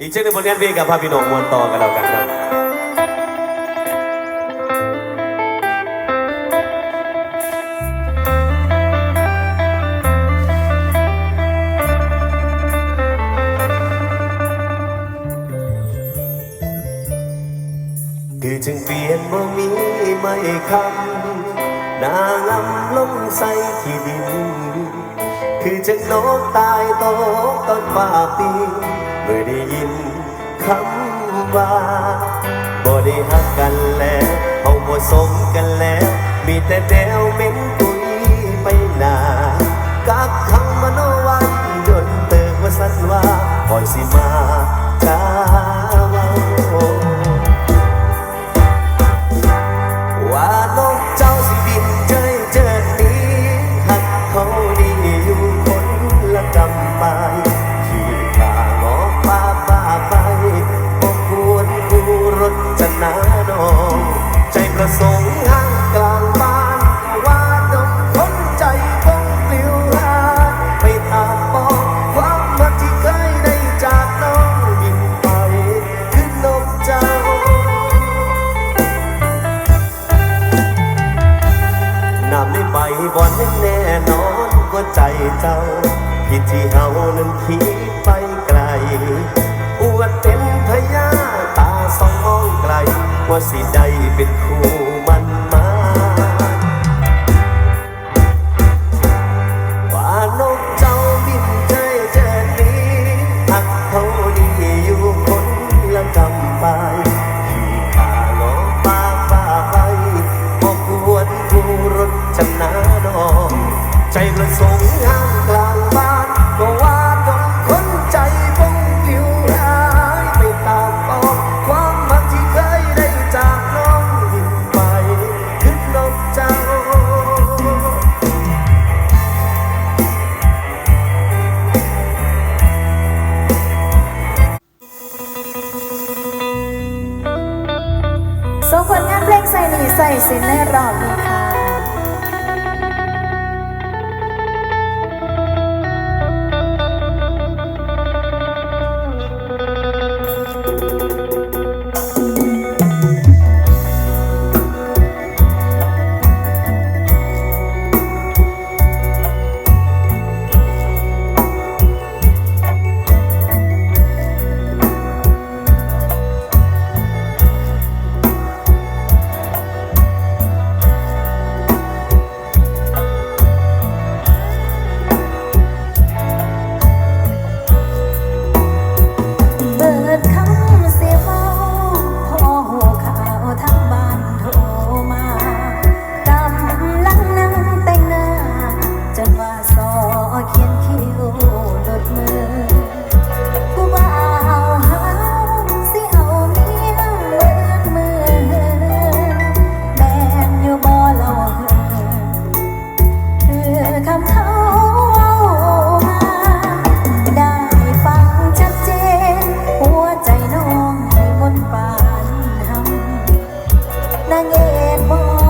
อีกเช่นหนึ่งผลงานเพลงกับพาพี่น้องมวนต่อกันแล้วกันครับคือจึงเปลี่ยนบ่มีไม่คำนางำลงใส่ที่ดิน คือจึงนกตายตกต้นป่าปี เมื่อได้ยินคำว่าบ่ได้หักกันแล้วเฮาบ่สมกันแล้ว มีแต่แนวเหม็นตุยไปหนากักคำมโนวันจนเติมว่าสันว่าคอยสิมาจ้า สิได้เป็นคู่มันมาว่านกเจ้าบินใจเจนี้หักเท่านี้อยู่คนละกำไปขี่ขาลอป้าป้าไปบอควรกูรถชนะนองใจประสงค์งามกลางบ้านก็ ใส่นี่ใส่สินในรอบนี้ นางเอ็นมอง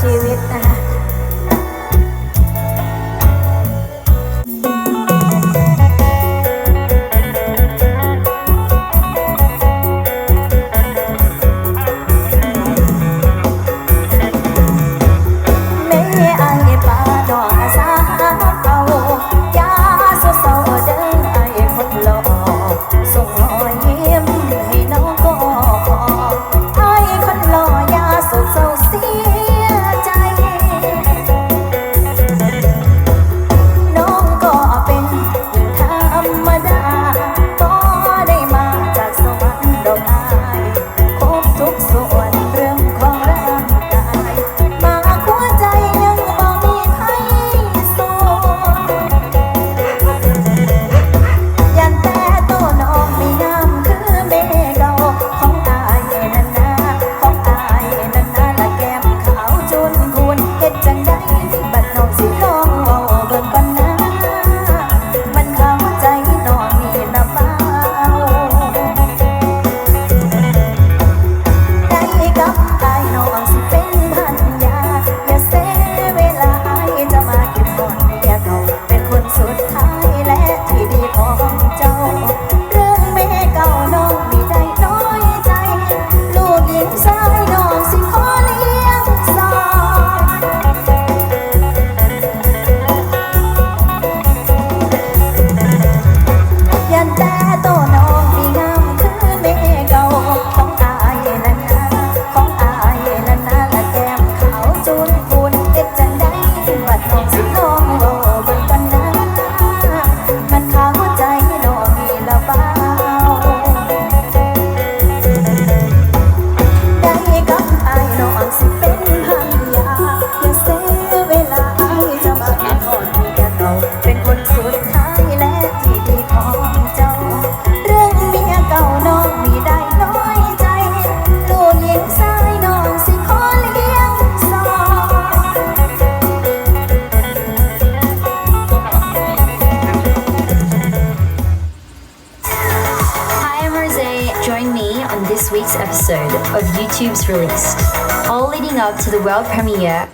see with the episode of YouTube's release, all leading up to the world premiere